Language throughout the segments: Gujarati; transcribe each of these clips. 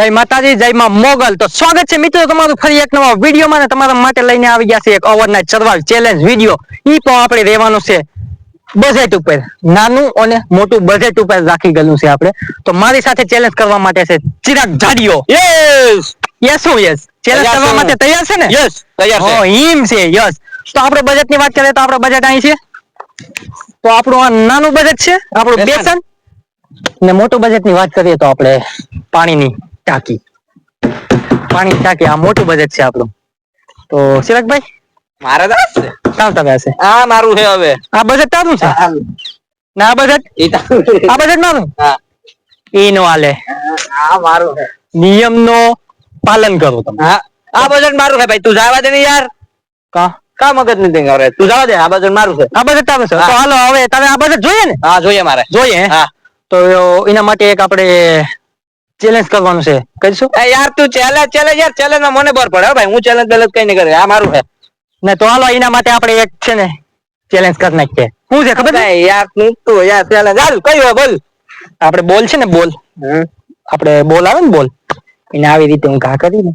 જય માતાજી જય માં મોગલ. તો સ્વાગત છે મિત્રો તમારું ફરી એક નવા વિડીયોમાં તમારા માટે લઈને આવી ગયા છે એક ઓવરનાઇટ સર્વાઈવ ચેલેન્જ વીડિયો ઈ પણ આપણે રહેવાનું છે બજેટ ઉપર. નાનું અને મોટું બજેટ ઉપર રાખી ગયેલું છે આપણે. તો મારી સાથે ચેલેન્જ કરવા માટે છે ચિરાગ જાડીઓ યસ યસ હું યસ ચેલેન્જ કરવા માટે તૈયાર છે ને? યસ તૈયાર છે. હિમ છે યસ તો આપણે બજેટની વાત કરીએ તો આપણો બજેટ અહીં છે. તો આપણું આ નાનું બજેટ છે આપણું બેસન. બેસન. ને મોટું બજેટની વાત કરીએ તો આપણે પાણીની. ટાંકી. પાણી ટાંકી આ મોટું બજેટ છે આપણું. તો સિરાગભાઈ મારે જ છે કામ તમે હશે? આ મારું છે હવે. આ બજેટ તારું છે? ના આ બજેટ. આ બજેટ મારું? એ નો આલે. આ મારું છે. નિયમ નો પાલન કરો તમે. હા. આ બજેટ મારું છે ભાઈ. તું જવા દે ને યાર. કા? કા મગજ નથી કરે તું જવા દે આ બજેટ મારું છે. આ બજેટ તારું છે. તો હાલો હવે તમે આ બજેટ જોઈએ ને? હા જોઈએ મારે. જોઈએ? હા. તો એના માટે એક આપણે ચેલેન્જ કરવાનું છે. કરીશું? એ યાર તું ચેલેન્જ ચેલેન્જ યાર ચેલેન્જમાં મને બર પડે ભાઈ. હું ચેલેન્જ બેલેન્જ કઈ નહીં કરે. આ મારું છે. ને તો હાલો એના માટે આપણે એક છે ને ચેલેન્જ કરી નાખીએ. શું છે ખબર છે? યાર તું તું યાર ચેલેન્જ હાલ કઈ હોય બોલ. આપણે બોલ છે ને બોલ. આપણે બોલ આવે ને બોલ. એને આવી રીતે હું ઘા કરી ને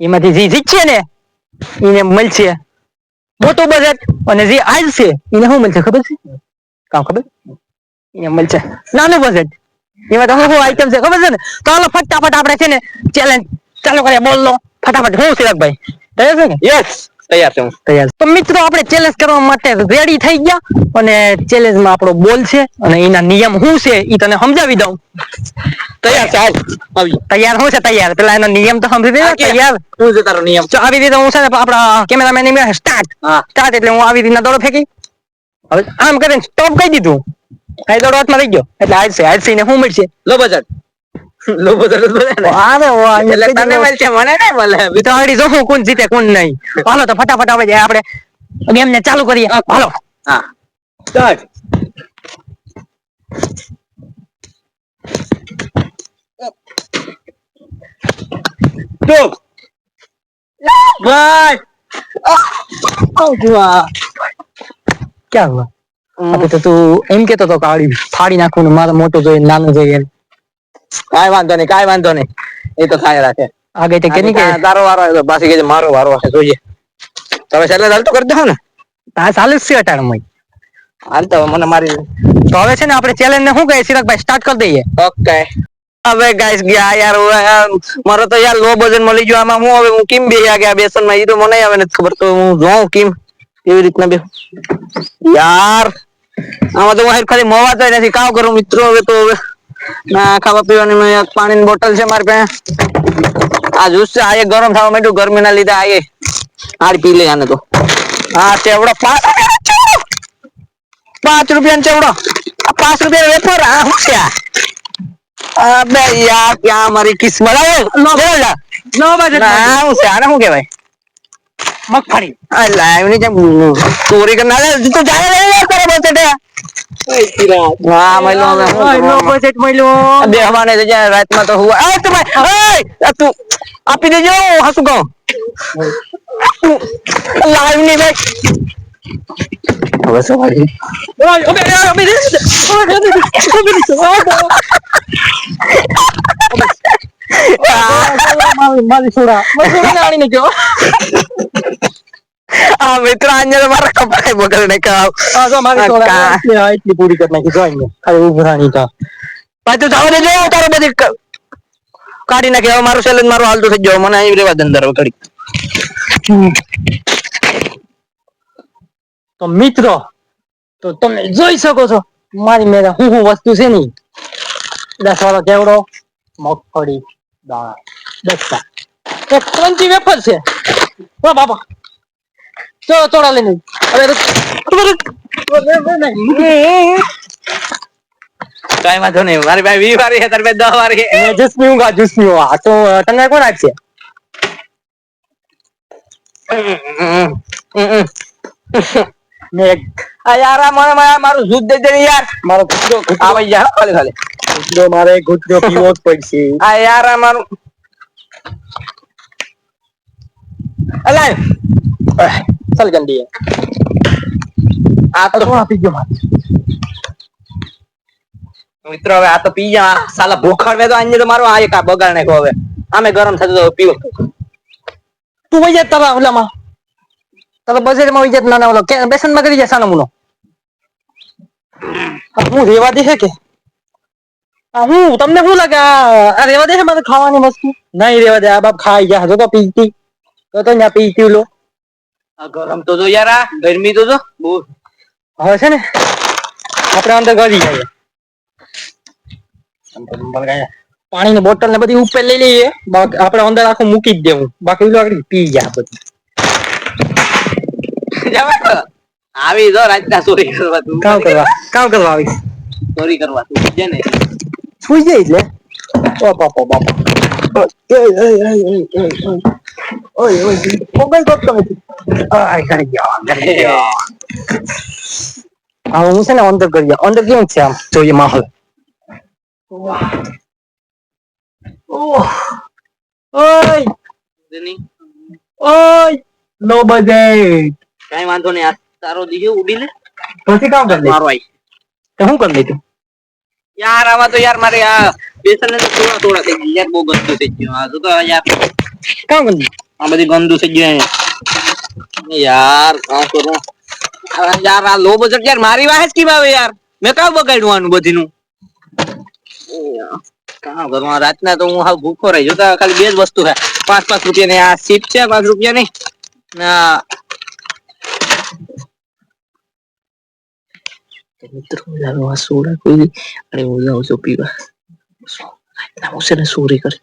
એમાંથી જે જીતશે ને એને મળશે. મોટું બજેટ અને જે આજ છે એને શું મળશે ખબર છે? કામ ખબર? એને મળશે. નાનું બજેટ. એમાં તમે શું આઈટમ છે ખબર છે ને? તો હાલો ફટાફટ આપણે છે ને ચેલેન્જ ચાલુ કરીએ બોલ લો ફટાફટ હું સિરાજભાઈ તૈયાર છે ને? યસ તૈયાર છે. હું તૈયાર તો મિત્રો આપણે ચેલેન્જ કરવા માટે રેડી થઈ ગયા અને ચેલેન્જમાં આપણો બોલ છે અને એના નિયમ શું છે એ તને સમજાવી દઉં. તૈયાર છે હાલ આવી તૈયાર હું છે તૈયાર? પેલા એનો નિયમ તો સમજી દેવા તૈયાર? હું છે તારો નિયમ? જો આવી રીતે હું છે ને આપણા કેમેરામેનની સ્ટાર્ટ સ્ટાર્ટ એટલે હું આવી રીતના દોડો ફેંકી. હવે? આમ કરીને સ્ટોપ કહી દીધું. દોડો હાથમાં રહી ગયો? એટલે હાલશે હાલશે ને શું મળશે? લો બજેટ લો બજેટ બોલે ને અરે વાહ, એટલે તને મળશે મને નહીં મળે. તો આગળ જો કોણ જીતે કોણ નહીં. હાલો તો ફટાફટ આવે જાય આપણે. ગેમ ને ચાલુ કરીએ. હાલો. હા. સ્ટાર્ટ. સ્ટોપ ભાઈ. ક્યાં હુઆ તો તું એમ કેતો તો કાળી ફાડી નાખું ને મારે મોટું જોઈએ ને નાનું જોઈએ કાઈ વાંધો નહીં કાઈ વાંધો નહીં. એ તો થાય રાખે. આગળ તે કેની કે? તારો વારો આવ્યો તો પાછી કે મારો વારો આવે જોઈએ. તમે છેલ્લે ચાલતો કરી દો ને. હા ચાલુ જ અટાણ મય. હાલ તો મને મારી તો હવે છે ને આપણે ચેલેન્જ ને શું કહે સિરકભાઈ સ્ટાર્ટ કરી દઈએ. ઓકે. હવે ગાઈસ ગયા યાર મારો તો યાર લો બજન મળી ગયો આમાં હું હવે હું કેમ બે ગયા બેસનમાં એ તો મને આવે નથી ખબર તો હું જોઉં કેમ. કેવી રીતના બે. યાર આમાં તો હું હારી ખાલી મોવાતો નથી. કાવ કરું મિત્રો? હવે તો હવે ના ખાવા પીવાની મેં એક પાણીની બોટલ છે મારી પાસે. આ જ્યુસ છે આ એક ગરમ થવા માંડ્યું ગરમી ના લીધે આ એ. હારી પી લે આને તો. આ ચેવડો પાંચ પાંચ રૂપિયા ચેવડો. આ પાંચ રૂપિયા વેફર? આ શું છે આ? અબે યાર ક્યાં મારી કિસ્મત? આવે નો બોલા નો બજેટ ના હું છે આને શું કહેવાય? મગફળી આ લાઈવની જેમ ચોરી કરનાર તું જાય રે યાર તારો બજેટ હા મહિલો હવે શું ઓય, નો બજેટ મળ્યો બે હવાને તો જ્યાં રાતમાં તો હુવા એ તું ભાઈ એ તું આપી દેજો હાસુ કહું લાઈવની ભાઈ હવે શું ઓય, આ મિત્ર આંજલ મારા કપડા બગડ કાવ આ જો મારી સોડા. કા. એટલે આ એટલી પૂરી કરી નાખી, જો અહીંયા. ખાલી ઉભરાણી તો. ભાઈ તું જવા દેજો તારો બધી કાઢી નાખે હવે મારું સેલન મારું હાલતું થઈ ગયો મને અહીં રેવા દે અંદર હવે તો મિત્રો તો તમે જોઈ શકો છો મારી મેરા હું હું વસ્તુ છે ની દસ વાળો કેવડો મગફળી દાણા. દસતા એક ક્રંચી વેફર છે. ઓ બાપા ચલો ચોડા લઈને અરે અરે, અરે, વાંધો નહીં. મારી પાસે વીસ વાળી છે તારી પાસે દસ વાળી છે. પીવું આ તો તને કોણ આપશે? મેં આ યાર આ મને મારું જૂથ દે દે યાર. મારો ઘૂંટડો આ ભાઈ ખાલી ખાલી. ઘૂંટડો મારે ઘૂંટડો પીવો જ પડશે. આ યાર અમારું મારું અલા ચાલ જલ્દી આ તો કોણ આપી ગયો મિત્રો, હવે આ તો પી જા સાલા ભૂખડ તો આજે તો મારો આ એક આ બગાડ નાખ્યો હવે. આમે ગરમ થતું તો પીવો. તું વઈ જા તારા ઓલામાં. તારા બજેટમાં વઈ જા નાના ઓલો. બેસન બેસનમાં કરી જા સાનો મુનો. હું રેવા દે છે કે? હું? તમને શું લાગે? આ રેવા દે મારે ખાવાની વસ્તુ? નહીં રેવા દે આ બાપ ખાઈ ગયા હજુ તો પીતી તો તો ત્યાં પીતી લો. આ ગરમ તો જો યાર આ ગરમી તો જો. બહુ. હવે છે ને આપણે અંદર ગળી જઈએ પાણીની બોટલ ને બધી ઉપર લઈ લઈએ. આપણે અંદર આખું મૂકી જ દેવું. બાકી આગળ પી ગયા બધું. આવી જો રાતના ચોરી કરવા તું. કામ કરવા કામ કરવા આવી ચોરી કરવા તું. છે ને સુઈ જાય એટલે? ઓ બાપા બાપા. ઓય ઓય મોબાઈલ તો તમે આ કરી ગયા કરી ગયા. હા હું છે ને અંદર કરી ગયા. અંદર કેવું છે આમ? જોઈએ માહોલ. ઓહ. ઓય. ઓય. નો બજેટ કાંઈ વાંધો નહીં આ તારો દીજો ઉડી લે. પછી કામ કરી મારો આઈ. તો શું કરી લીધું યાર આવા તો યાર મારે આ બેસન થોડા થોડા થઈ ગયા. યાર બહુ ગંદુ થઈ ગયું. આ તો યાર કામ ગંદુ? આ બધી ગંદુ થઈ ગયું યાર કામ કરું? યાર આ લો બજેટ યાર મારી વાહે જ કેમ આવે યાર? મેં કાવ બગાડ્યું આનું બધીનું? કામ કરું? આ રાતના તો હું હાવ ભૂખો રહી જોતા ખાલી બે જ વસ્તુ છે. પાંચ પાંચ રૂપિયા ની આ સીપ છે પાંચ રૂપિયા ની ના મિત્રો લાલો આ સોડા કોઈ અરે હું જાઉં છું પીવા ના હું છે ને ચોરી કરી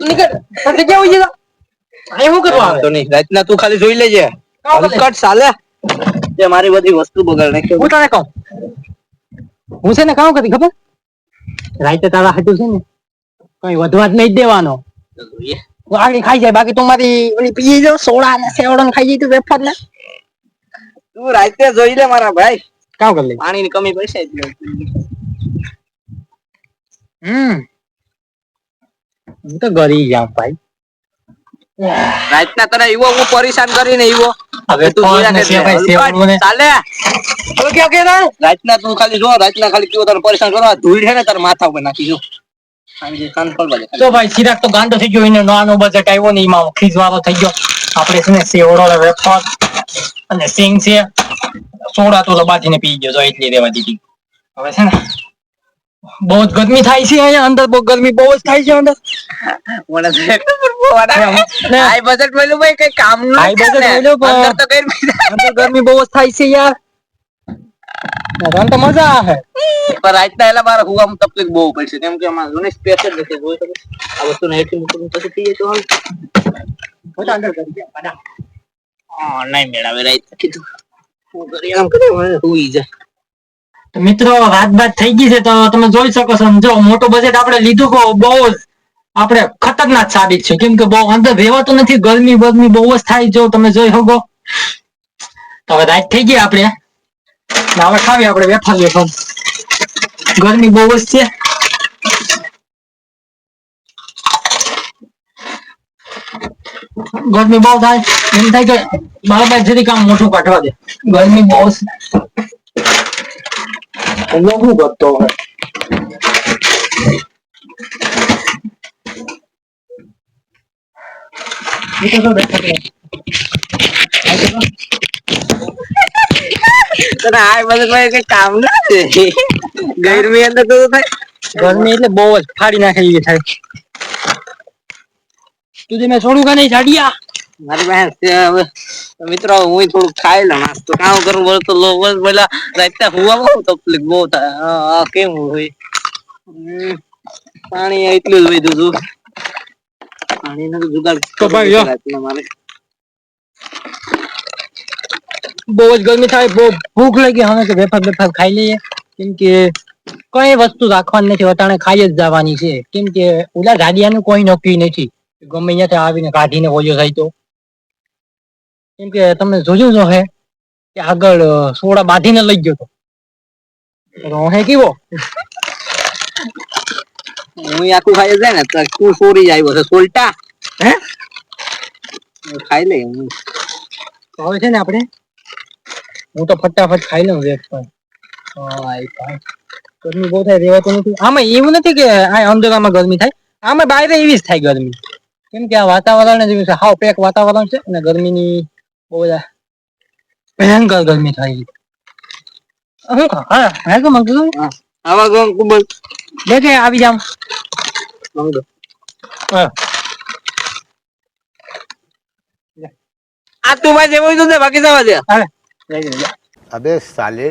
નીકળ તમે ક્યાં ઉઈ ગયા અહીં શું કરવા આવે વાંધો નહીં રાતના તું ખાલી જોઈ લેજે કામ કરી લે. કટ સાલે તે મારી બધી વસ્તુ બગાડ નાખી હું તને કહું હું છે ને કામ કરી ખબર રાતે તારા હાટું છે ને કઈ વધવા જ નહીં દેવાનો. આગળ ખાઈ જાય બાકી તું મારી ઓલી પી જાવ સોડા ને સેવડો ને ખાઈ જાય તું વેફર ને. તું રાતે જોઈ લે મારા ભાઈ. કામ કરી લે. પાણી ની કમી પડશે જ હમ. હું તો ગરી જાઉં ભાઈ. રાતના તને એવો હું પરેશાન કરીને એવો હવે તું જોયા કે. ચાલે. હવે ક્યાં કે ના? રાતના તું ખાલી જો રાતના ખાલી કેવો તને પરેશાન કરવા ધૂળ છે ને તારા માથા ઉપર નાખી જો. તો ભાઈ સિરાક તો ગાંડો થઈ ગયો એને નાનો બજેટ આવ્યો ને એમાં ખીજવાળો થઈ ગયો. આપણે છે ને સેવડો વેફર અને સિંગ છે. સોડા તો બાજીને પી ગયો તો એટલી રેવા દીધી. હવે છે ને બહુ જ ગરમી થાય છે અહીંયા અંદર બહુ ગરમી બહુ જ થાય છે અંદર ગરમી બહુ જ થાય છે યાર. તને તો મજા આવે. પણ રાતના એલા મારે હુવામાં તકલીફ બહુ પડશે. કેમ કે આમાં ઘણી સ્પેસ જ નથી. જોઈ શકો આ વસ્તુને હેઠી મૂકીને પછી પીએ તો હાલ. બધા અંદર કરી ગયા, બધા. હા નહીં મેળાવે રાત કીધું હું કરી આમ કરી હુઈ જાય. મિત્રો વાત બાત થઈ ગઈ છે તો તમે જોઈ શકો છો. જો મોટું બજેટ આપણે લીધું કો બહુ જ આપણે ખતરનાક સાબિત છે. કેમ કે બહુ અંદર રહેવાતું નથી. ગરમી બરમી બહુ જ થાય જો તમે જોઈ શકો. તો હવે રાત થઈ ગઈ આપણે ને હવે ખાવી આપણે વેફર વેફર ગરમી બહુ જ છે. ગરમી બહુ થાય, એમ થાય કે બાળક જરી કામ મોટું કાઢવા દે. ગરમી બહુ છે. શું કરતો હોય Thank છે? તને આ બધું કઈ કામ ના છે ગરમી અંદર તો થાય? ગરમી એટલે બહુ જ. ફાડી નાખે થાય. તું મેં છોડું કે નહીં જાડિયા? મારી પાસે હવે. મિત્રો હું થોડુંક ખાઈ લઉં. નાસ્તો કામ કરું બોલ તો લો બોલ પેલા રાતના હુવામાં બહુ તકલીફ બહુ થાય. કેમ હોય પાણી એટલું જ હોય હતું. પાણી તો જુગાડ તો ભાઈ મારે. બહુ જ ગરમી થાય બહુ ભૂખ લાગી હવે કે વેફર વેફર ખાઈ લઈએ. કેમ કે કઈ વસ્તુ રાખવાની નથી અટાણે ખાઈ જ જવાની છે. કેમ કે ઓલા ગાડિયાનું કોઈ નક્કી નથી ગમે ત્યાંથી આવીને કાઢીને ઓજો થાય તો. કેમ કે તમે જોયું જો હે કે આગળ સોડા બાંધીને લઈ ગયો તો. હે કેવો? હું આખું ખાઈ જાય ને તો તું સોરી આવ્યો છે સોલટા? હે? ખાઈ લઈ હું. હવે છે ને આપણે હું તો ફટાફટ ખાઈ લઉં વેફ પણ હાય ભાઈ. ગરમી બહુ થાય રેવાતું નથી. આમાં એવું નથી કે આ અમદાવાદમાં ગરમી થાય. આમાં બહાર એવી જ થાય ગરમી. કેમ કે આ વાતાવરણ જ છે હાવ પેક વાતાવરણ છે અને ગરમીની બહુ બધા ભયંકર ગરમી થાય હું ખા હા હા તો મંગુ આવા ગમ ખૂબ લે આવી જામ મંગો હા. આ તું ભાઈ જેવું છે બાકી જવા દે. હાલે અબે સાલે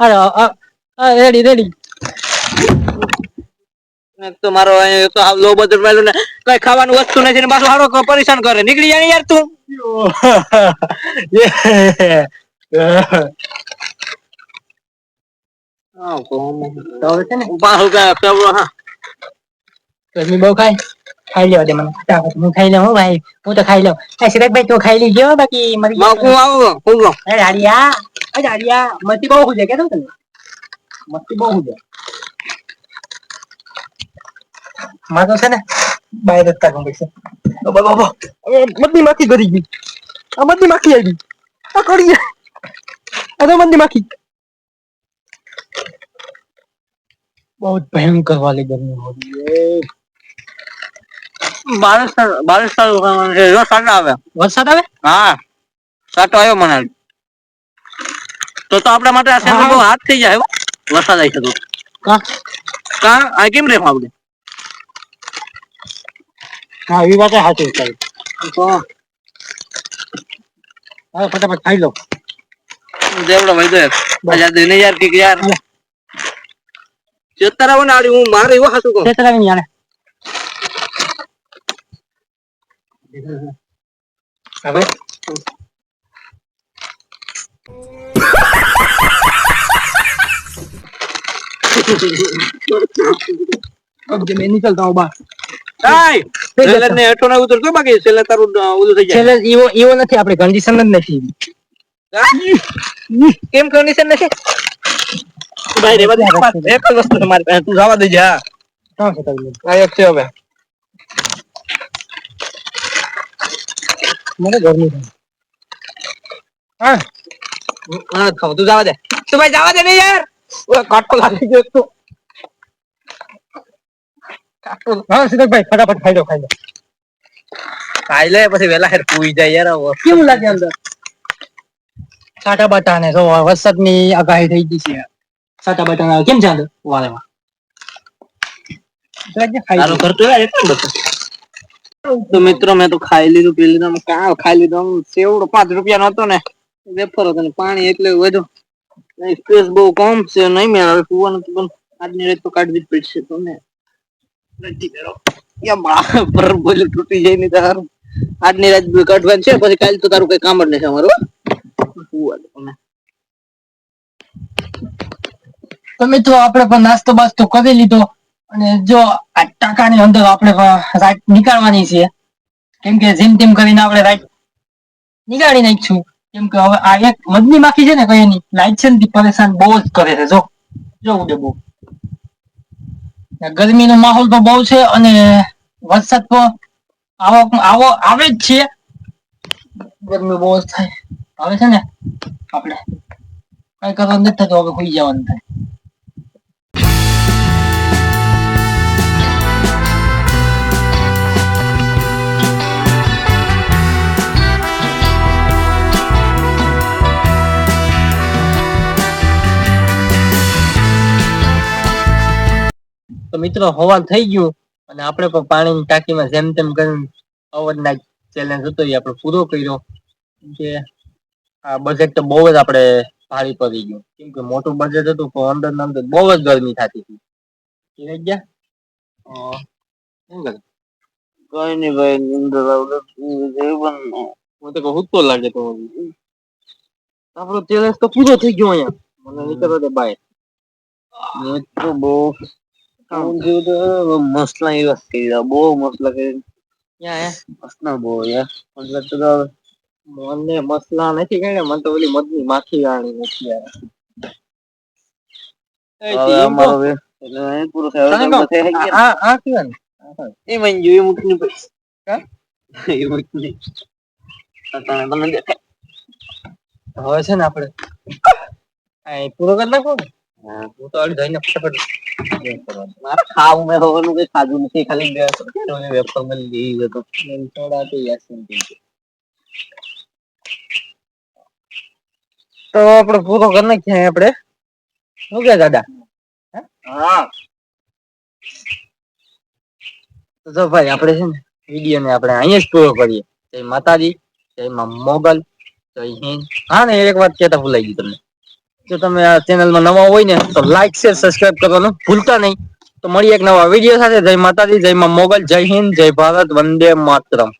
અરે રેડી રેડી તો મારો તો લો બજેટ વાળો ને કઈ ખાવાનું વસ્તુ નથી ને પાછું હારો પરેશાન કરે. નીકળી જાય યાર તું. હા કોમ તો છે ને? ઊભા હું. કે ગરમી બહુ ખાય ખાઈ લેવા દે મને ફટાફટ હું ખાઈ લઉં હો ભાઈ હું તો ખાઈ લઉં એ સિરાજભાઈ તું ખાઈ લીજો બાકી મરી હું આવું હું અરે હાડિયા અરે હાડિયા મસ્તી બહુ છે કે તને મસ્તી બહુ મારે તો છે ને બાય રસ્તા ગમે છે બાબા માખી કરી ગઈ આ મધની માખી આવી આ કરી આ તો મધની માખી બહુ ભયંકર વાલી ગરમી હો રહી है બાવીસ સાલ- બાવીસ સાલ ઉગાડવાનું છે. જો સાટા આવે. વરસાદ આવે? હા. સાટો આવ્યો મને. તો તો આપણા માટે આ સેન્ટર બહુ હાથ થઈ જાય હો. વરસાદ આવી શકે તો. કા કા આ કેમ રે આપણે? હા એવી વાત સાચી છે હવે ફટાફટ ખાઈ લો. દેવડો ભાઈ દે. આજા દિને યાર કે યાર. ચેતર આવો ને આડી હું મારે એવો હાસું કહું? તે ચલાવીને હવે ઓકે મેં નીકળતા હું નથી આપણે કન્ડિશન જ નથી કેમ કન્ડિશન નથી ભાઈ રે બધા તું જવા દેજે હવે મને થાય. હા. હા ખાવ તું જવા દે. તું ભાઈ જવા દે ને યાર. ઓય કાટકો લાગી ગયો તો કાટકો. હા ભાઈ ફટાફટ ખાઈ લો ખાઈ લો. ખાઈ લે પછી વેલા હેર પૂઈ જાય યાર. કેવું લાગે અંદર? સાટા બાટા ને વરસાદ વરસાદની આગાહી થઈ ગઈ છે સાટા બાટા કેમ ચાલે ખાઈ તારું કરતો યાર એટલું બધું તો મિત્રો, મેં તો ખાઈ લીધું, પી લીધું કાં ખાઈ લીધું. સેવડો પાંચ રૂપિયાનો હતો ને, વેફર હતો ને, પાણી એટલે વધુ. સ્પેસ બહુ કમ છે, નહીં મેળ આવે કુવાનું તો પણ આજની રાત તો કાઢવી જ પડશે તમને તૂટી જાય નહીં તારું આજની રાત કાઢવાની છે, પછી કાલ તો તારું કઈ કામ જ નથી અમારું. તમે તો આપણે પણ નાસ્તો બાસ્તો કરી લીધો. અને જો ટાકાની અંદર આપણે રાઈટ નીકાળવાની છે. કેમ કે જેમ તેમ કરીને આપણે રાઈટ નીકાળી નાખીશું. કેમ કે હવે આ એક મધની માખી છે ને કઈ એની લાઈટ છે ને પરેશાન બહુ જ કરે છે. જો જોવું ઉડે બહુ. ગરમીનો માહોલ તો બહુ છે અને વરસાદ તો આવો આવો આવે જ છે. ગરમી બહુ જ થાય. હવે છે ને, આપણે કઈ કરવાનું નથી થતું, હવે સુઈ જવાનું થાય. તો મિત્રો હોવાન થઈ ગયું અને આપણે પણ પાણીની ટાંકીમાં જેમ તેમ કરીને અવરના ચેલેન્જ હતો એ આપણે પૂરો કર્યો. કે આ બજેટ તો બહુ જ આપણે ભારી પડી ગયું. કેમ કે મોટું બજેટ હતું પણ અંદર ને અંદર બહુ જ ગરમી થતી હતી. સમજાઈ ગયા? કઈ નહીં ભાઈ નિંદર મને તો કહું તો લાગે તો આપણો ચેલેન્જ તો પૂરો થઈ ગયો અહીંયા. મને નીકળો બાય બહુ કામ એ તો મસલા બહુ મસલા હે મસલા બહુ યાર મતલબ તો મને મસલા નથી ગણે મને તો ઓલી મધની માખી આણી નથી અમારો પૂરો થયો. આ આ કેવાનું એ મન મૂકીને પછી. એ મૂકીને. દેખાય. હવે છે ને આપણે આ પૂરો કરી નાખો હું. તો અડધી ફટાફટ ખાવું મેં હવાનું કઈ ખાધું નથી ખાલી બે વેફર મળી ગઈ હતો સોડા તો યાસીન તો આપણે પૂરો કરી નાખીએ આપણે શું કે દાદા હા તો જો ભાઈ આપણે છે ને વીડિયો ને આપણે અહીંયા જ પૂરો કરીએ જય માતાજી જય માં મોગલ જય હિન્દ હા ને એક વાત કહેતા ભૂલાઈ ગઈ તમને જો તમે આ ચેનલમાં નવા હોય ને તો લાઈક શેર સબસ્ક્રાઇબ કરવાનું ભૂલતા નહીં. તો મળીએ એક નવા વીડિયો સાથે. જય માતાજી, જય માં મોગલ, જય હિન્દ, જય ભારત, વંદે માતરમ.